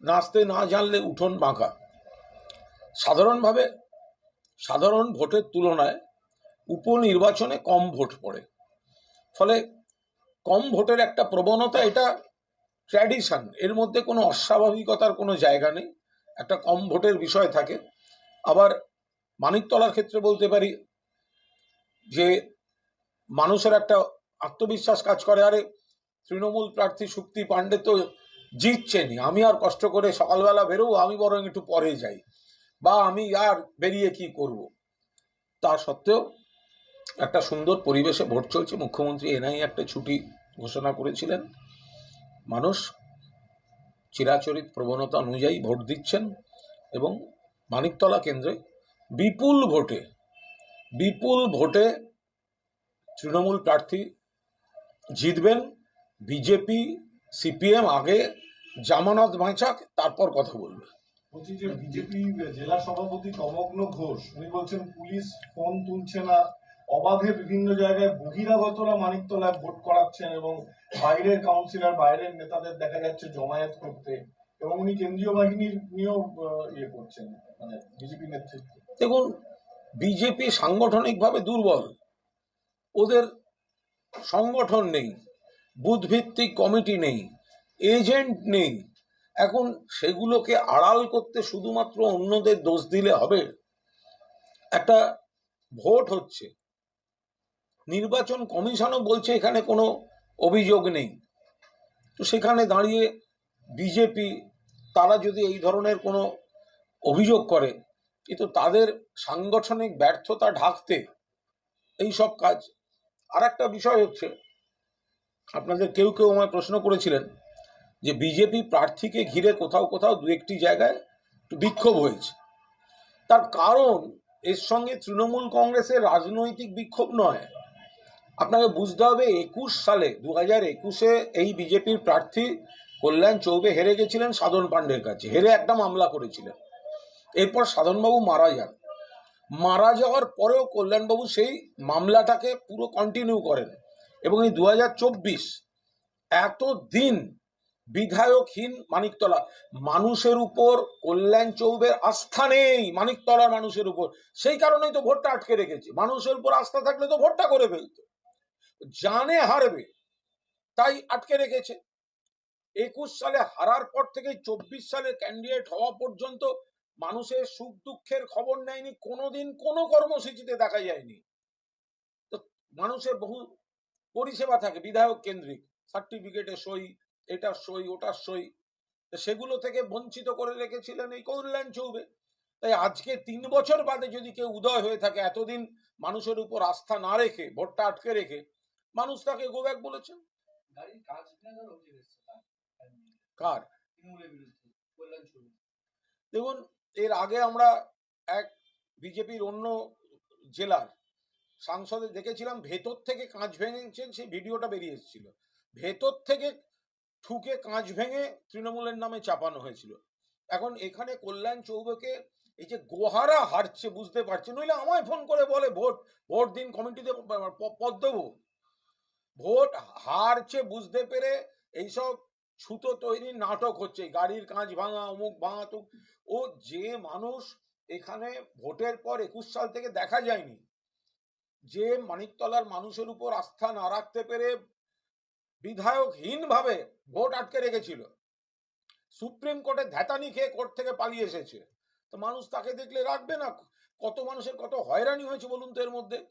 নাচতে না জানলে উঠোন বাঁকা। সাধারণভাবে সাধারণ ভোটের তুলনায় উপনির্বাচনে কম ভোট পড়ে। ফলে কম ভোটের একটা প্রবণতা এটা ট্র্যাডিশন। এর মধ্যে কোনো অস্বাভাবিকতার কোনো জায়গা নেই। একটা কম ভোটের বিষয় থাকে। আবার মানিকতলার ক্ষেত্রে বলতে পারি যে মানুষের একটা আত্মবিশ্বাস কাজ করে। আরে তৃণমূল প্রার্থী শুক্তি পাণ্ডে তো জিতছেনি আমি আর কষ্ট করে সকালবেলা বেরোবো, আমি বরং একটু পরে যাই। বা আমি আর বেরিয়ে কি করব? তা সত্ত্বেও একটা সুন্দর পরিবেশে ভোট চলছে। মুখ্যমন্ত্রী এনআই একটা ছুটি ঘোষণা করেছিলেন। মানুষ চিরাচরিত প্রবণতা অনুযায়ী ভোট দিচ্ছেন এবং মানিকতলা কেন্দ্রে বিপুল ভোটে বিপুল ভোটে তৃণমূল প্রার্থী জিতবেন। বিজেপি সিপিএম আগে জামানত বাঁচাক তারপর কথা বলবে। বলছি যে বিজেপি জেলা সভাপতি তমগ্ন ঘোষ উনি বলছেন পুলিশ ফোন তুলছে না। অবাধে বিভিন্ন জায়গায় বহিরাগতরা মানিকতলায় ভোট করাচ্ছেন এবং বাইরের কাউন্সিলর বাইরের নেতাদের দেখা যাচ্ছে জমায়েত করতে। এবং উনি কেন্দ্রীয় বাহিনীর নিয়েও ইয়ে করছেন মানে বিজেপি নেতৃত্ব। দেখুন বিজেপি সাংগঠনিকভাবে দুর্বল। ওদের সংগঠন নেই। বুথভিত্তিক কমিটি নেই, এজেন্ট নেই। এখন সেগুলোকে আড়াল করতে শুধুমাত্র অন্যদের দোষ দিলে হবে? একটা ভোট হচ্ছে। নির্বাচন কমিশনও বলছে এখানে কোনো অভিযোগ নেই। তো সেখানে দাঁড়িয়ে বিজেপি, তারা যদি এই ধরনের কোনো অভিযোগ করে কিন্তু তাদের সাংগঠনিক ব্যর্থতা ঢাকতে এই সব কাজ। আর একটা বিষয় হচ্ছে আপনাদের কেউ কেউ আমায় প্রশ্ন করেছিলেন যে বিজেপি প্রার্থীকে ঘিরে কোথাও কোথাও দু একটি জায়গায় একটু বিক্ষোভ হয়েছে। তার কারণ এর সঙ্গে তৃণমূল কংগ্রেসের রাজনৈতিক বিক্ষোভ নয়। আপনাকে বুঝতে হবে একুশ সালে, দু হাজার একুশে এই বিজেপির প্রার্থী কল্যাণ চৌবে হেরে গেছিলেন সাধন পাণ্ডের কাছে, হেরে একটা মামলা করেছিলেন। এরপর সাধনবাবু মারা যান। মারা যাওয়ার পরেও কল্যাণবাবু সেই মামলাটাকে পুরো কন্টিনিউ করেন। এবং এই দু চব্বিশ এতদিন বিধায়কহীন মানিকতলা, মানুষের উপর কল্যাণ চৌবের আস্থা নেই মানিকতলার মানুষের উপর। সেই কারণেই তো ভোটটা আটকে রেখেছে। মানুষের উপর আস্থা থাকলে তো ভোটটা করে ফেলতো। জানে হারবে, তাই আটকে রেখেছে। একুশ সালে হারার পর থেকে চব্বিশ সালে ক্যান্ডিডেট হওয়া পর্যন্ত মানুষের সুখ দুঃখের খবর নেয়নি, কোনোদিন কোনো কর্মসূচিতে দেখা যায়নি। তো মানুষের বহু পরিষেবা থাকে বিধায়ক কেন্দ্রিক। সার্টিফিকেটে সই এটা সই ওটার সই। সেগুলো থেকে বঞ্চিত করে রেখেছিলেন এই কল্যাণ চৌবে। তাই আজকে তিন বছর বাদে যদি কেউ উদয় হয়ে থাকে এতদিন মানুষের উপর আস্থা না রেখে ভোটটা আটকে রেখে মানুষ তাকে গোব্যাক বলেছে? গাড়ির কাজ ভাঙার অভিযোগ এসছে তার কার? দেখুন এর আগে আমরা এক বিজেপির অন্য জেলার সাংসদে দেখেছিলাম, ভেতর থেকে কাঁচ ভেঙেছেন, সেই ভিডিওটা বেরিয়ে এসেছিল। ভেতর থেকে ঠুকে কাঁচ ভেঙে তৃণমূলের নামে চাপানো হয়েছিল। এখন এখানে কল্যাণ চৌবেকে এই যে গোহারা হারছে বুঝতে পারছে নইলে আমায় ফোন করে বলে, ভোট ভোট দিন কমিটিতে, পদ দেবো। ভোট হারছে বুঝতে পেরে এইসব ছুতো তৈরির নাটক হচ্ছে, গাড়ির কাঁচ ভাঙা, অমুক ভাঙা তো ও যে মানুষ এখানে ভোটের পর একুশ সাল থেকে দেখা যায়নি যে মানিকতলার মানুষের উপর আস্থা না রাখতে পেরে বিধায়কহীন ভাবে ভোট আটকে রেখেছিল। সুপ্রিম কোর্টে ধ্যাতানি খেয়ে কোর্ট থেকে পালিয়ে এসেছে। তো মানুষ তাকে দেখলে রাখবে না? কত মানুষের কত হয়রানি হয়েছে বলুন তো এর মধ্যে?